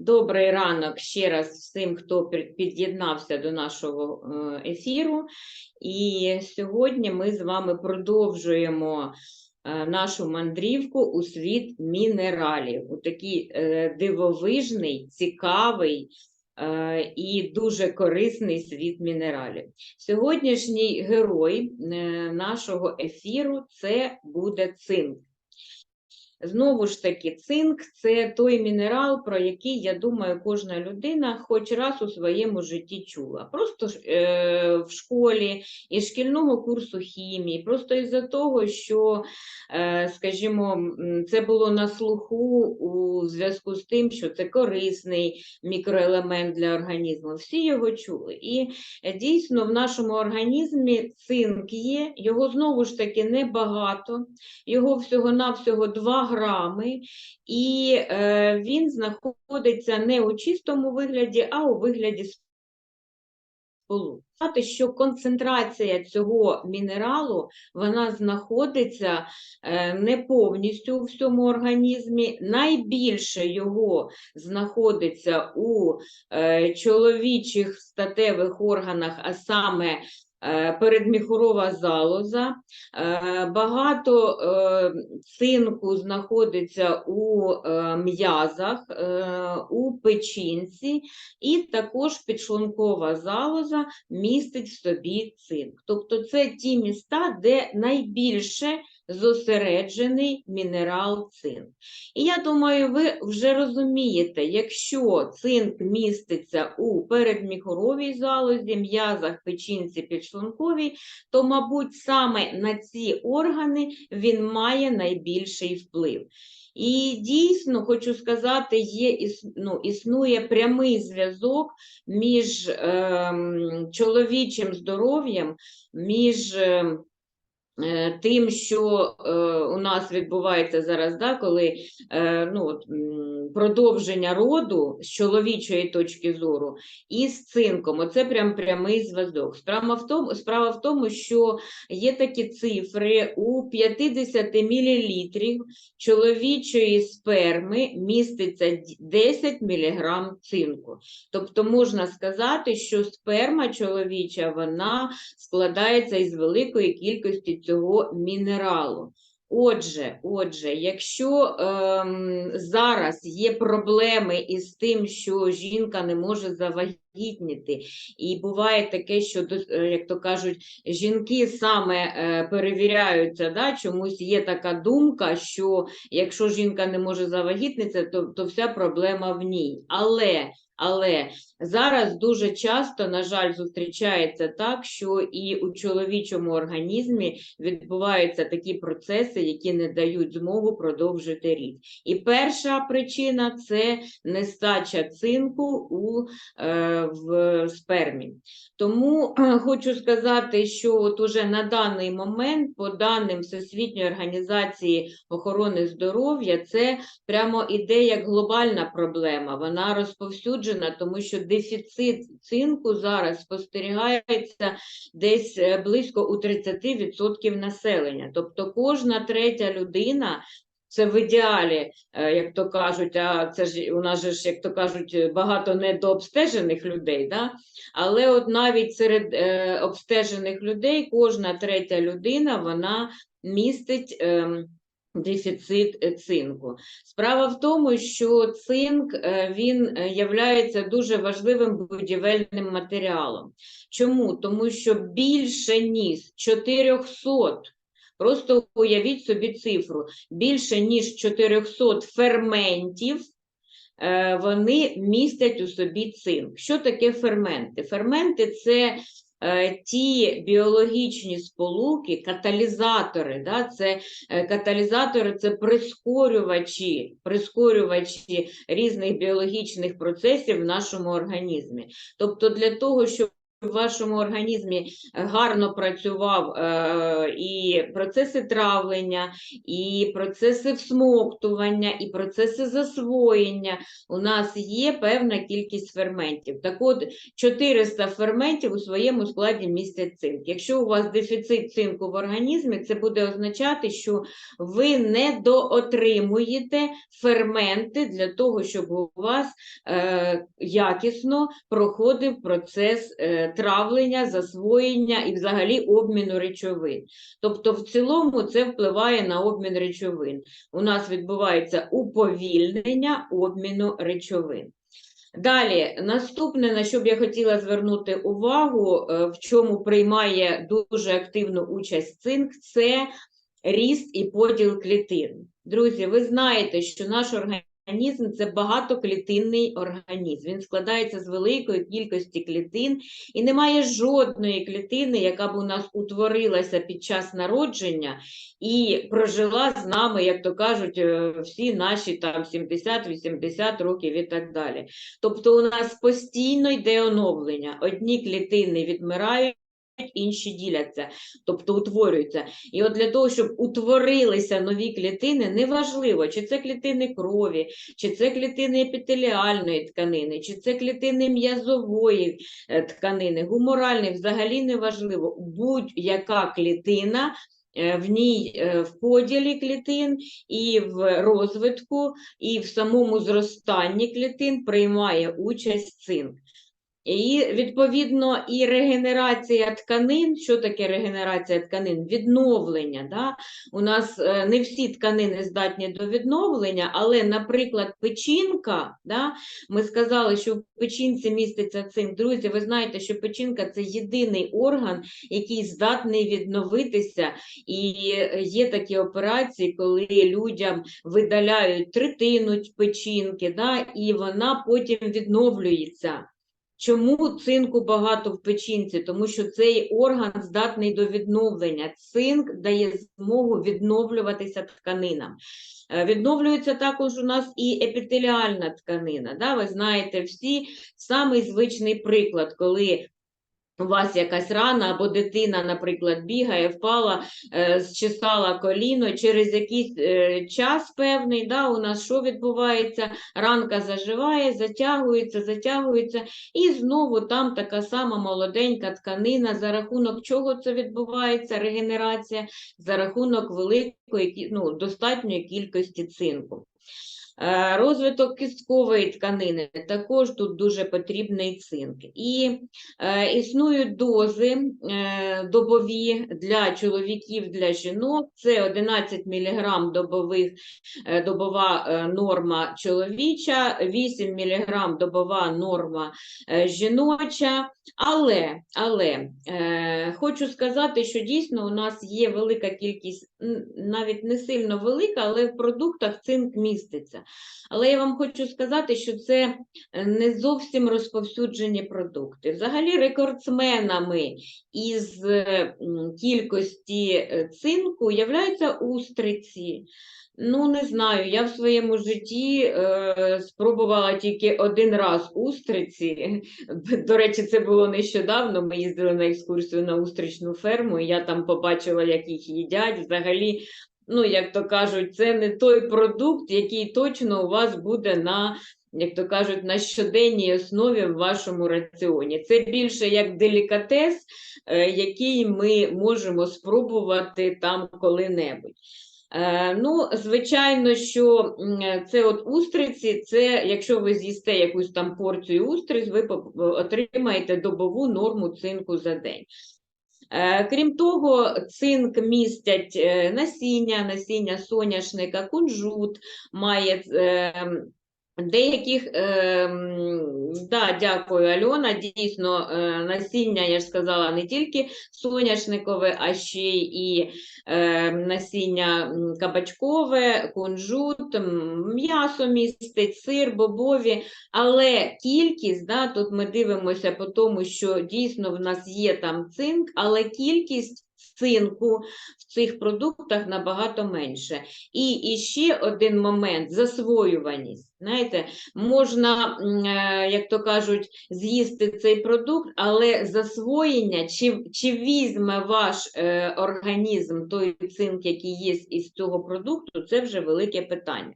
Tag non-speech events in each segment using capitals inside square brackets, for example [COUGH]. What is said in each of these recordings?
Добрий ранок ще раз всім, хто під- під'єднався до нашого е, ефіру. І сьогодні ми з вами продовжуємо е, нашу мандрівку у світ мінералів. У такий е, дивовижний, цікавий і дуже корисний світ мінералів. Сьогоднішній герой нашого ефіру це буде цинк. Знову ж таки, цинк це той мінерал, про який, я думаю, кожна людина хоч раз у своєму житті чула. Просто е, в школі із шкільного курсу хімії, просто із-за того, що, е, скажімо, це було на слуху у зв'язку з тим, що це корисний мікроелемент для організму. Всі його чули. І е, дійсно в нашому організмі цинк є, його знову ж таки небагато його всього-навсього 2 грами, і е, він знаходиться не у чистому вигляді, а у вигляді сполук. Сказати, що концентрація цього мінералу вона знаходиться е, не повністю у всьому організмі. Найбільше його знаходиться у е, чоловічих статевих органах, а саме передміхурова залоза. Е, Багато е, цинку знаходиться у е, м'язах, е, у печінці, і також підшлункова залоза містить в собі цинк. Тобто це ті міста, де найбільше зосереджений мінерал цинк. І я думаю, ви вже розумієте, якщо цинк міститься у передміхоровій залозі, м'язах, печінці, підшлунковій, то, мабуть, саме на ці органи він має найбільший вплив. І дійсно хочу сказати, є ну, існує прямий зв'язок між ем, чоловічим здоров'ям, між е, тим, що е, у нас відбувається зараз, да, коли е, ну, продовження роду з чоловічої точки зору і з цинком. Оце прям прямий зв'язок. Справа в тому, справа в тому, що є такі цифри у 50 мл чоловічої сперми міститься 10 мг цинку. Тобто можна сказати, що сперма чоловіча вона складається із великої кількості цього мінералу. Отже, отже, якщо ем, зараз є проблеми із тим, що жінка не може завагітніти, і буває таке, що, е, як то кажуть, жінки саме е, перевіряються, да, чомусь є така думка, що якщо жінка не може завагітнитися, то, то вся проблема в ній. Але, але Зараз дуже часто, на жаль, зустрічається так, що і у чоловічому організмі відбуваються такі процеси, які не дають змогу продовжити рід. І перша причина це нестача цинку у, е, в спермі. Тому [CLEARS THROAT] хочу сказати, що от уже на даний момент, по даним Всесвітньої організації охорони здоров'я, це прямо іде як глобальна проблема. Вона розповсюджена, тому що дефіцит цинку зараз спостерігається десь е, близько у 30% населення. Тобто кожна третя людина. Це в ідеалі, е, як то кажуть, а це ж у нас же ж, як то кажуть, е, багато недообстежених людей, да? але от навіть серед е, обстежених людей кожна третя людина вона містить ем, дефіцит е, цинку. Справа в тому, що цинк е, він е, являється дуже важливим будівельним матеріалом. Чому? Тому що більше ніж 400, просто уявіть собі цифру, більше ніж 400 ферментів вони містять у собі цинк. Що таке ферменти? Ферменти це ті біологічні сполуки, каталізатори, да? це Е, Каталізатори це прискорювачі, прискорювачі різних біологічних процесів в нашому організмі. Тобто, для того, щоб в вашому організмі гарно працював е, і процеси травлення, і процеси всмоктування, і процеси засвоєння, у нас є певна кількість ферментів. Так от 400 ферментів у своєму складі містять цинк. Якщо у вас дефіцит цинку в організмі, це буде означати, що ви не доотримуєте ферменти для того, щоб у вас е, якісно проходив процес е, травлення, засвоєння і взагалі обміну речовин. Тобто, в цілому це впливає на обмін речовин. У нас відбувається уповільнення обміну речовин. Далі, наступне, на що б я хотіла звернути увагу, е, в чому приймає дуже активну участь цинк, це ріст і поділ клітин. Друзі, ви знаєте, що наш організм це багатоклітинний організм. Він складається з великої кількості клітин, і немає жодної клітини, яка б у нас утворилася під час народження і прожила з нами, як то кажуть, е, всі наші там 70-80 років і так далі. Тобто у нас постійно йде оновлення. Одні клітини відмирають. Інші діляться, тобто утворюються. І от для того, щоб утворилися нові клітини, неважливо, чи це клітини крові, чи це клітини епітеліальної тканини, чи це клітини м'язової е, тканини, гуморальної, взагалі неважливо. Будь-яка клітина е, в ній е, в поділі клітин і в розвитку, і в самому зростанні клітин приймає участь цинк. І відповідно і регенерація тканин. Що таке регенерація тканин? Відновлення. Да? У нас е, не всі тканини здатні до відновлення, але, наприклад, печінка, да? ми сказали, що в печінці міститься цинк. Друзі, ви знаєте, що печінка це єдиний орган, який здатний відновитися. І є такі операції, коли людям видаляють третину печінки, да? і вона потім відновлюється. Чому цинку багато в печінці? Тому що цей орган здатний до відновлення. Цинк дає змогу відновлюватися тканинам. Е, Відновлюється також у нас і епітеліальна тканина. Да? Ви знаєте всі самий звичний приклад, коли у вас якась рана або дитина, наприклад, бігає, впала, е, зчесала коліно, через якийсь е, час певний, да, у нас що відбувається? Ранка заживає, затягується, затягується, і знову там така сама молоденька тканина, за рахунок чого це відбувається, регенерація, за рахунок великої, ну, достатньої кількості цинку. Е, Розвиток кісткової тканини також тут дуже потрібний цинк. І е, існують дози е, добові для чоловіків, для жінок. Це 11 мг добових, е, добова е, норма чоловіча, 8 мг добова норма е, жіноча. Але, але е, хочу сказати, що дійсно у нас є велика кількість, навіть не сильно велика, але в продуктах цинк міститься. Але я вам хочу сказати, що це е, не зовсім розповсюджені продукти. Взагалі, рекордсменами із е, кількості е, цинку являються устриці. Ну, не знаю, я в своєму житті е, спробувала тільки один раз устриці. [LAUGHS] До речі, це було нещодавно. Ми їздили на екскурсію на устричну ферму, і я там побачила, як їх їдять. Взагалі, ну, як то кажуть, це не той продукт, який точно у вас буде на, як то кажуть, на щоденній основі в вашому раціоні. Це більше як делікатес, е, який ми можемо спробувати там коли-небудь. Е, Ну, звичайно, що це от устриці, це якщо ви з'їсте якусь там порцію устриць, ви отримаєте добову норму цинку за день. Е, Крім того, цинк містять е, насіння, насіння соняшника, кунжут, має е, деяких, е, да, дякую, Альона, дійсно, е, насіння, я ж сказала, не тільки соняшникове, а ще і е, насіння кабачкове, кунжут, м'ясо містить, сир, бобові, але кількість, да, тут ми дивимося по тому, що дійсно в нас є там цинк, але кількість цинку в цих продуктах набагато менше. І, і ще один момент засвоюваність. Знаєте, можна, е, як то кажуть, з'їсти цей продукт, але засвоєння, чи, чи візьме ваш е, організм той цинк, який є із цього продукту, це вже велике питання.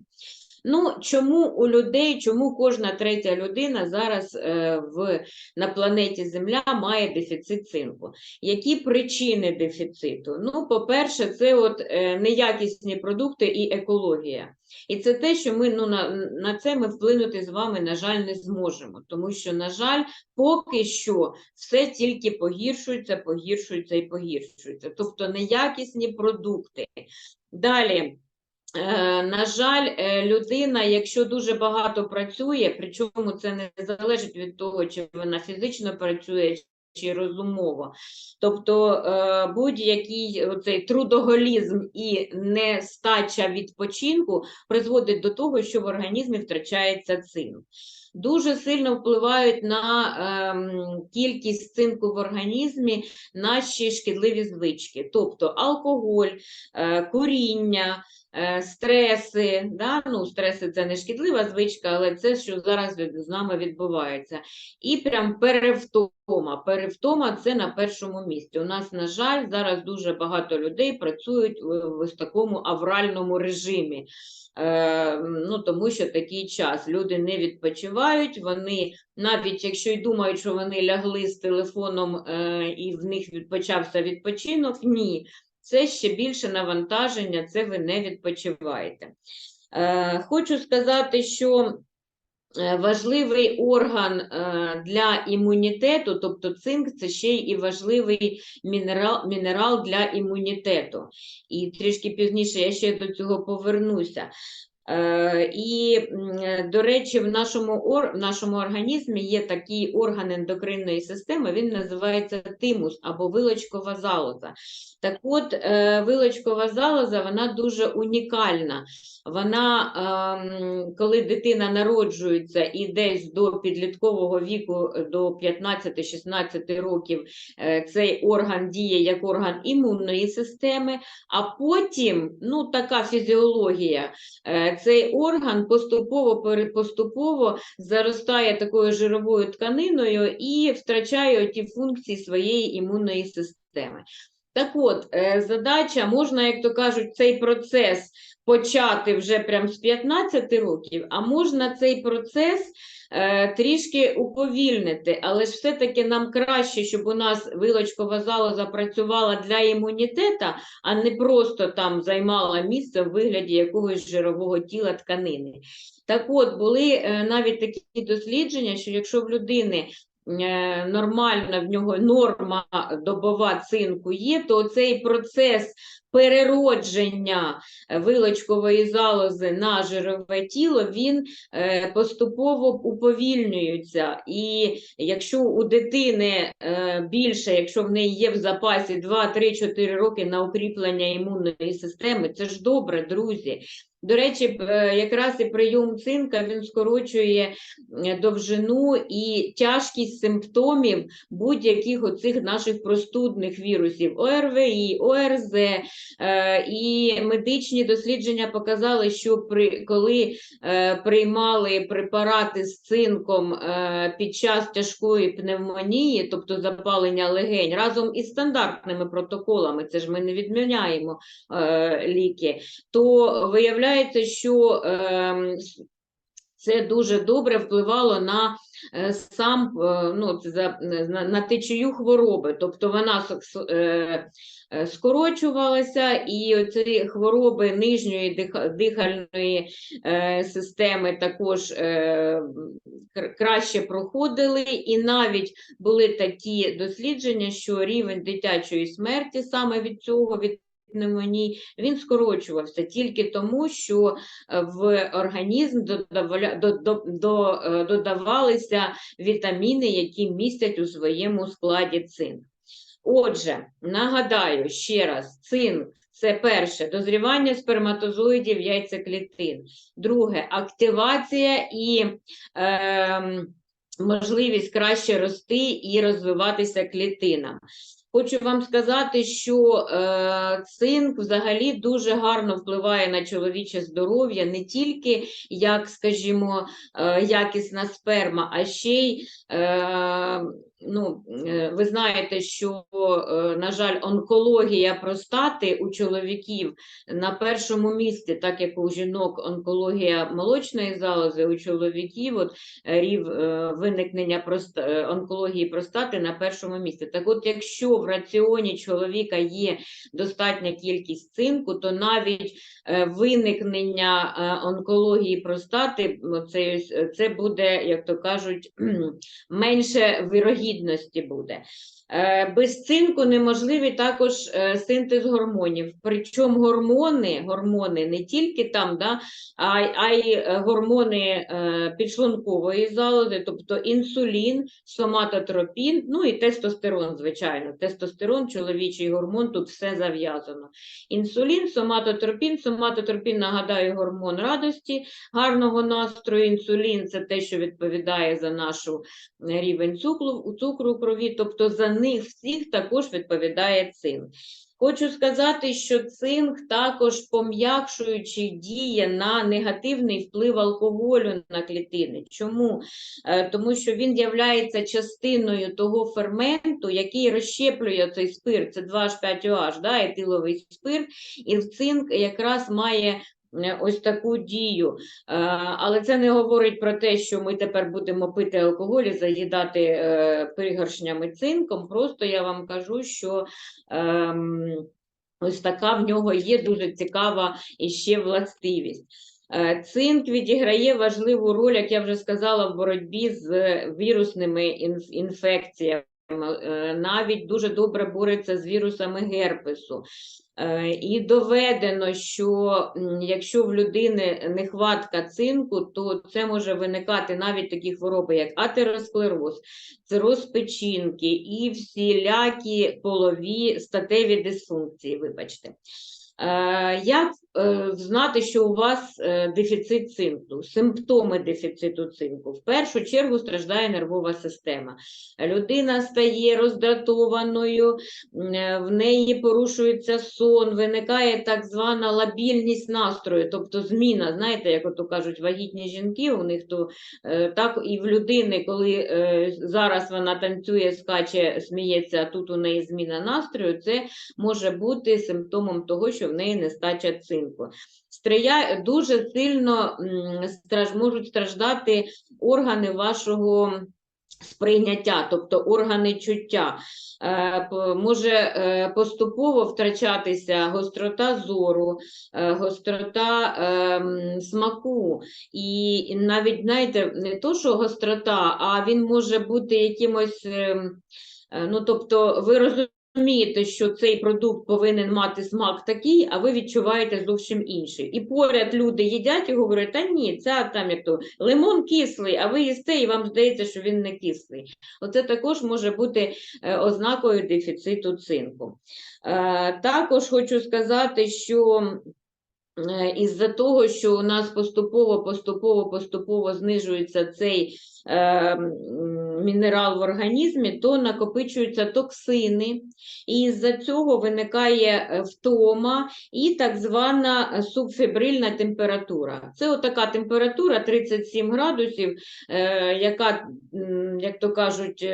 Ну, чому у людей, чому кожна третя людина зараз е, в, на планеті Земля має дефіцит цинку? Які причини дефіциту? Ну, по-перше, це от е, неякісні продукти і екологія. І це те, що ми ну, на, на це ми вплинути з вами, на жаль, не зможемо. Тому що, на жаль, поки що все тільки погіршується, погіршується і погіршується. Тобто неякісні продукти. Далі. Е, На жаль, е, людина, якщо дуже багато працює, причому це не залежить від того, чи вона фізично працює, чи розумово. Тобто е, будь-який оцей трудоголізм і нестача відпочинку призводить до того, що в організмі втрачається цинк. Дуже сильно впливають на ем, кількість цинку в організмі наші шкідливі звички, тобто алкоголь, е, куріння, е, стреси. Да? Ну, стреси це не шкідлива звичка, але це, що зараз з нами відбувається. І прям перевтома. Перевтома це на першому місці. У нас, на жаль, зараз дуже багато людей працюють в, в такому авральному режимі. Е, ну, тому що такий час. Люди не відпочивають, вони, навіть якщо й думають, що вони лягли з телефоном е, і в них відпочався відпочинок, ні. Це ще більше навантаження, це ви не відпочиваєте. Е, хочу сказати, що е, важливий орган е, для імунітету, тобто цинк, це ще і важливий мінерал, мінерал для імунітету. І трішки пізніше я ще до цього повернуся. Е, І, до речі, в нашому, в нашому організмі є такий орган ендокринної системи, він називається тимус або вилочкова залоза. Так от, е, вилочкова залоза, вона дуже унікальна. Вона, ем, коли дитина народжується і десь до підліткового віку, до 15-16 років, е, цей орган діє як орган імунної системи, а потім, ну така фізіологія, цей орган поступово поступово заростає такою жировою тканиною і втрачає ті функції своєї імунної системи. Так от, е, задача, можна, як то кажуть, цей процес почати вже прямо з 15 років, а можна цей процес трішки уповільнити, але ж все-таки нам краще, щоб у нас вилочкова залоза працювала для імунітета, а не просто там займала місце в вигляді якогось жирового тіла тканини. Так от, були е, навіть такі дослідження, що якщо в людини е, нормальна в нього норма добова цинку є, то цей процес переродження е, вилочкової залози на жирове тіло, він е, поступово уповільнюється. І якщо у дитини е, більше, якщо в неї є в запасі 2-3-4 роки на укріплення імунної системи, це ж добре, друзі. До речі, якраз і прийом цинка він скорочує довжину і тяжкість симптомів будь-яких оцих наших простудних вірусів ОРВІ, ОРЗ. Е, І медичні дослідження показали, що при, коли е, приймали препарати з цинком е, під час тяжкої пневмонії, тобто запалення легень, разом із стандартними протоколами, це ж ми не відміняємо ліки, то виявляється, що ем, це дуже добре впливало на сам ну, на, течію хвороби, тобто вона скорочувалася, і оці хвороби нижньої дихальної е, системи також е, краще проходили, і навіть були такі дослідження, що рівень дитячої смерті саме від цього від пневмоній, він скорочувався тільки тому, що е, в організм е, додавалися вітаміни, які містять у своєму складі цинк. Отже, нагадаю ще раз, цинк це перше дозрівання сперматозоїдів яйцеклітин. Друге активація і ем, можливість краще рости і розвиватися клітинам. Хочу вам сказати, що е, цинк взагалі дуже гарно впливає на чоловіче здоров'я, не тільки як, скажімо, е, якісна сперма, а ще й е, ну, е, ви знаєте, що, е, на жаль, онкологія простати у чоловіків на першому місці, так як у жінок онкологія молочної залози, у чоловіків от, е, рів виникнення прост... онкології простати на першому місці. Так от, якщо в раціоні чоловіка є достатня кількість цинку, то навіть виникнення онкології простати це, це буде, як то кажуть, [CLEARS THROAT] менше вирогідності буде. Е, Без цинку неможливий також е, синтез гормонів. Причому гормони, гормони не тільки там, да, а, а й е, гормони підшлункової залози, тобто інсулін, соматотропін, ну і тестостерон, звичайно. Тестостерон, чоловічий гормон, тут все зав'язано. Інсулін, соматотропін. Соматотропін, нагадаю, гормон радості, гарного настрою. Інсулін це те, що відповідає за нашу рівень цукру, цукру крові, тобто за них всіх також відповідає цинк. Хочу сказати, що цинк також пом'якшуючи діє на негативний вплив алкоголю на клітини. Чому? Е, Тому що він є частиною того ферменту, який розщеплює цей спирт, це 2H5OH, да, етиловий спирт, і цинк якраз має ось таку дію. Е, Але це не говорить про те, що ми тепер будемо пити алкоголь і заїдати е, пригоршнями цинком. Просто я вам кажу, що ем, ось така в нього є дуже цікава іще властивість. Е, Цинк відіграє важливу роль, як я вже сказала, в боротьбі з вірусними інф- інфекціями. Е, Навіть дуже добре бореться з вірусами герпесу. Е, І доведено, що якщо в людини нехватка цинку, то це може виникати навіть такі хвороби, як атеросклероз, цироз печінки і всілякі полові статеві дисфункції, вибачте. Е, Як е, знати, що у вас е, дефіцит цинку? Симптоми дефіциту цинку. В першу чергу страждає нервова система. Людина стає роздратованою, в неї порушується сон, виникає так звана лабільність настрою, тобто зміна. Знаєте, як ото кажуть, вагітні жінки, у них то так і в людини, коли зараз вона танцює, скаче, сміється, а тут у неї зміна настрою, це може бути симптомом того, що в неї нестача цинку. Стрия... Дуже сильно страж... можуть страждати органи вашого сприйняття, тобто органи чуття. Е, Може е, поступово втрачатися гострота зору, е, гострота ем, смаку. І навіть, знаєте, не то, що гострота, а він може бути якимось, ем, ну, тобто ви розумієте, що цей продукт повинен мати смак такий, а ви відчуваєте зовсім інший. І поряд люди їдять і говорять, та ні, це там як то лимон кислий, а ви їсте, і вам здається, що він не кислий. Оце також може бути е, ознакою дефіциту цинку. Е, Також хочу сказати, що е, із-за того, що у нас поступово, поступово, поступово знижується цей мінерал в організмі, то накопичуються токсини, і із-за цього виникає е, втома і так звана е, субфібрильна температура. Це отака температура 37 градусів, е, яка, як то кажуть,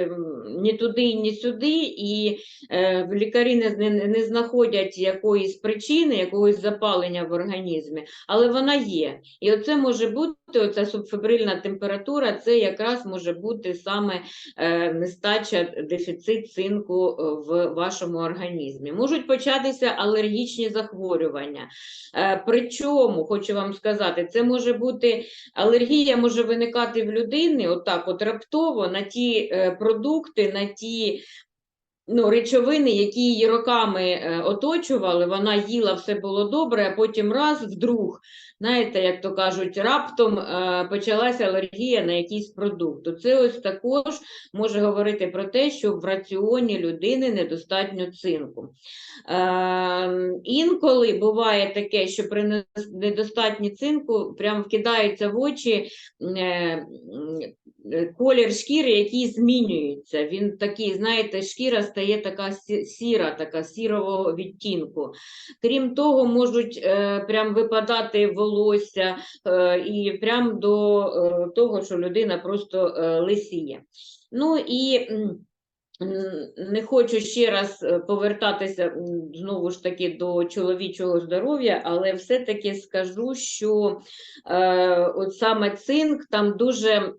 ні туди, ні сюди, і е, лікарі не, не знаходять якоїсь причини, якогось запалення в організмі, але вона є. І оце може бути, оця субфебрильна температура, це якраз може бути саме е, нестача, дефіцит цинку е, в вашому організмі. Можуть початися алергічні захворювання. Е, причому, хочу вам сказати, це може бути алергія може виникати в людини отак, от раптово на ті продукти, на ті ну, речовини, які її роками е, оточували, вона їла, все було добре, а потім раз вдруг знаєте, як то кажуть, раптом е, почалася алергія на якийсь продукт. Це ось також може говорити про те, що в раціоні людини недостатньо цинку. Е, інколи буває таке, що при недостатні цинку прям вкидається в очі е, колір шкіри, який змінюється. Він такий, знаєте, шкіра стає така сіра, така сірового відтінку. Крім того, можуть е, прям випадати волосся е, і прям до е, того, що людина просто е, лисіє. Ну і не хочу ще раз е, повертатися знову ж таки до чоловічого здоров'я, але все-таки скажу, що е, от саме цинк там дуже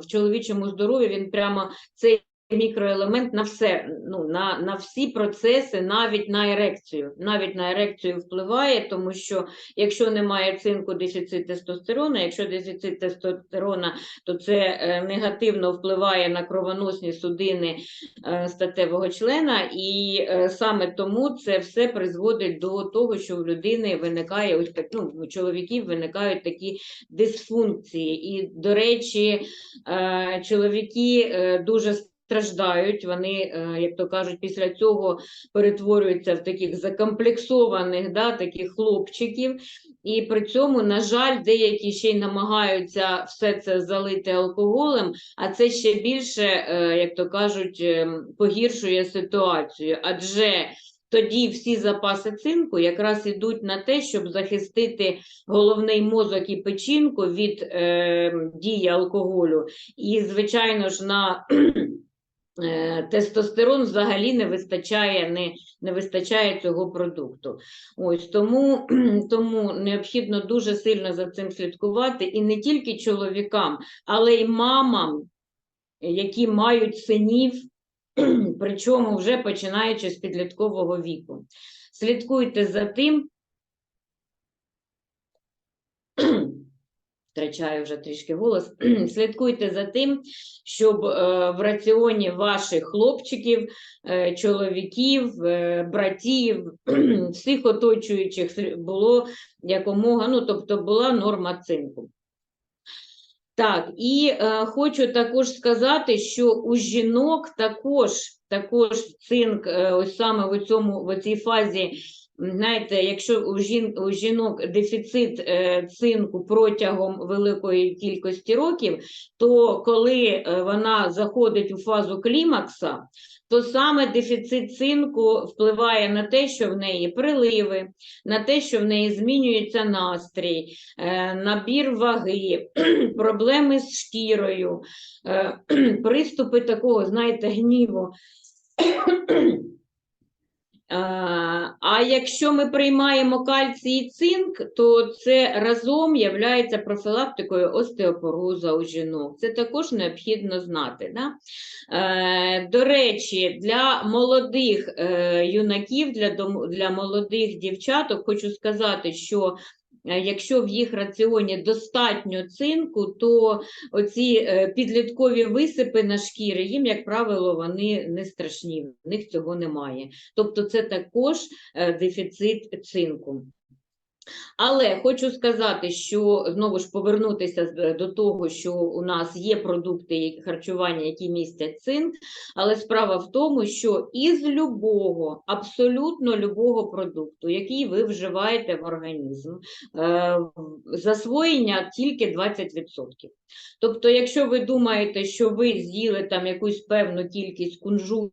в чоловічому здоров'ї він прямо цей мікроелемент на все, ну, на, на всі процеси, навіть на ерекцію. Навіть на ерекцію впливає, тому що якщо немає цинку, дефіцит тестостерону, якщо дефіцит тестостерона, то це е, негативно впливає на кровоносні судини е, статевого члена, і е, саме тому це все призводить до того, що в людини виникає ось так, ну, у чоловіків виникають такі дисфункції. І, до речі, чоловіки дуже страждають, вони, е, як то кажуть, після цього перетворюються в таких закомплексованих, да, таких хлопчиків. І при цьому, на жаль, деякі ще й намагаються все це залити алкоголем, а це ще більше, е, як то кажуть, ем, погіршує ситуацію. Адже тоді всі запаси цинку якраз ідуть на те, щоб захистити головний мозок і печінку від е, дії алкоголю. І, звичайно ж, на е, тестостерон взагалі не вистачає, не, не вистачає цього продукту. Ось тому, [CLEARS THROAT] тому необхідно дуже сильно за цим слідкувати, і не тільки чоловікам, але й мамам, які мають синів, [CLEARS THROAT] причому вже починаючи з підліткового віку. Слідкуйте за тим. Втрачаю вже трішки голос. [CLEARS THROAT] Слідкуйте за тим, щоб е, в раціоні ваших хлопчиків, е, чоловіків, е, братів, [CLEARS THROAT] всіх оточуючих було якомога, ну тобто була норма цинку. Так, і е, хочу також сказати, що у жінок також, також цинк, е, ось саме в цьому в цій фазі, знаєте, якщо у, жін, у жінок дефіцит е, цинку протягом великої кількості років, то коли е, вона заходить у фазу клімакса, то саме дефіцит цинку впливає на те, що в неї приливи, на те, що в неї змінюється настрій, е, набір ваги, [CLEARS THROAT] проблеми з шкірою, [CLEARS THROAT] приступи такого, знаєте, гніву. [CLEARS THROAT] Е, А якщо ми приймаємо кальцій і цинк, то це разом є профілактикою остеопороза у жінок. Це також необхідно знати. Да? Е, До речі, для молодих е, юнаків, для, для молодих дівчаток хочу сказати, що якщо в їх раціоні достатньо цинку, то оці е, підліткові висипи на шкірі, їм, як правило, вони не страшні, в них цього немає. Тобто це також е, дефіцит цинку. Але хочу сказати, що знову ж повернутися до того, що у нас є продукти харчування, які містять цинк, але справа в тому, що із любого, абсолютно любого продукту, який ви вживаєте в організм, е, засвоєння тільки 20%. Тобто, якщо ви думаєте, що ви з'їли там якусь певну кількість кунжута,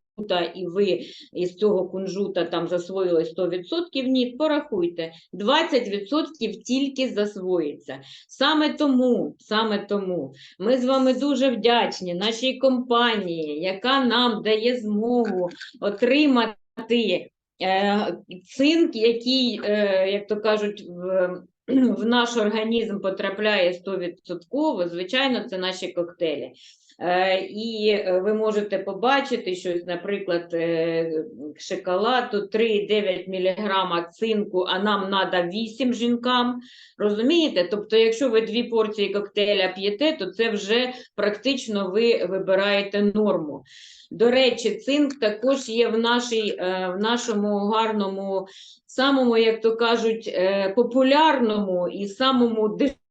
і ви із цього кунжута там засвоїли 100%, ні, порахуйте, 20% тільки засвоїться. Саме тому, саме тому ми з вами дуже вдячні нашій компанії, яка нам дає змогу отримати е, цинк, який, е, як то кажуть, в, в наш організм потрапляє 100%. Звичайно, це наші коктейлі. Е, І е, ви можете побачити, що, наприклад, е, шоколаду 3,9 мг цинку, а нам треба 8 жінкам. Розумієте? Тобто, якщо ви дві порції коктейля п'єте, то це вже практично ви вибираєте норму. До речі, цинк також є в, нашій, в нашому гарному самому, як то кажуть, популярному і самому дешевому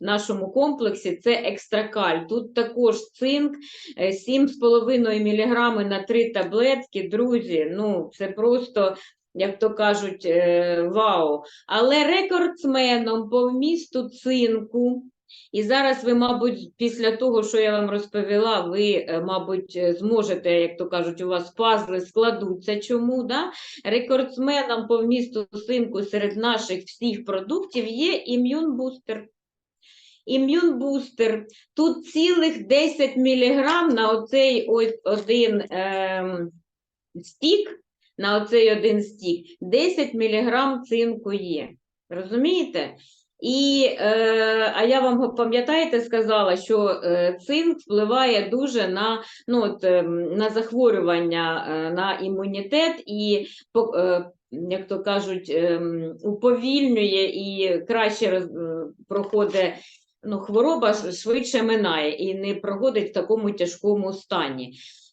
нашому комплексі це екстракаль. Тут також цинк е, 7,5 мг на 3 таблетки. Друзі, ну це просто. Як то кажуть, е, вау. Але рекордсменом по вмісту цинку і зараз ви, мабуть, після того, що я вам розповіла, ви, е, мабуть, е, зможете, як то кажуть, у вас пазли складуться. Чому? Да? Рекордсменом по вмісту синку серед наших всіх продуктів є ім'юнбустер. Ім'юнбустер. Тут цілих 10 мг на оцей один ем, стік, на оцей один стік, 10 мг цинку є. Розумієте? І, е, а я вам пам'ятаєте, сказала, що е, цинк впливає дуже на, ну, от, е, на захворювання, е, на імунітет і, е, як то кажуть, е, уповільнює і краще проходить ну, хвороба швидше минає і не проходить в такому тяжкому стані.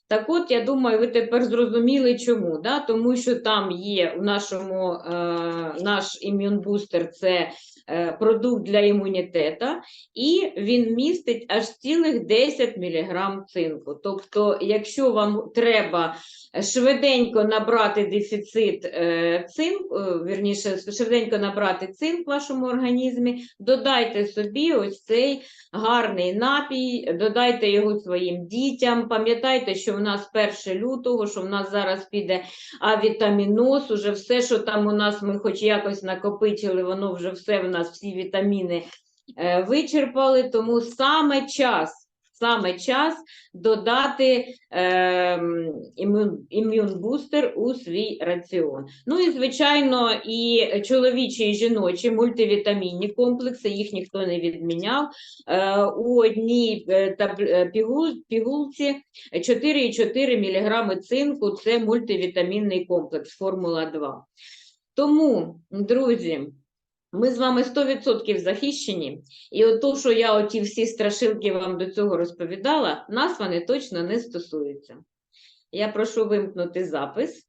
Так от, я думаю, ви тепер зрозуміли чому. Да? Тому що там є у нашому е, наш ім'юнбустер це е, продукт для імунітету, і він містить аж цілих 10 мг цинку. Тобто, якщо вам треба швиденько набрати дефіцит е, цинку, е, вірніше, швиденько набрати цинк в вашому організмі, додайте собі ось цей гарний напій, додайте його своїм дітям. Пам'ятайте, що в нас 1 лютого, що в нас зараз піде авітаміноз, уже все, що там у нас ми хоч якось накопичили, воно вже все в нас, всі вітаміни е, вичерпали, тому саме час. Саме час додати ем, імун, ім'юнбустер у свій раціон. Ну і, звичайно, і чоловічі і жіночі мультивітамінні комплекси, їх ніхто не відміняв. Е, у одній е, е, пігул, пігулці 4,4 мг цинку це мультивітамінний комплекс Формула 2. Тому, друзі, ми з вами 100% захищені, і от то, що я оті всі страшилки вам до цього розповідала, нас вони точно не стосуються. Я прошу вимкнути запис.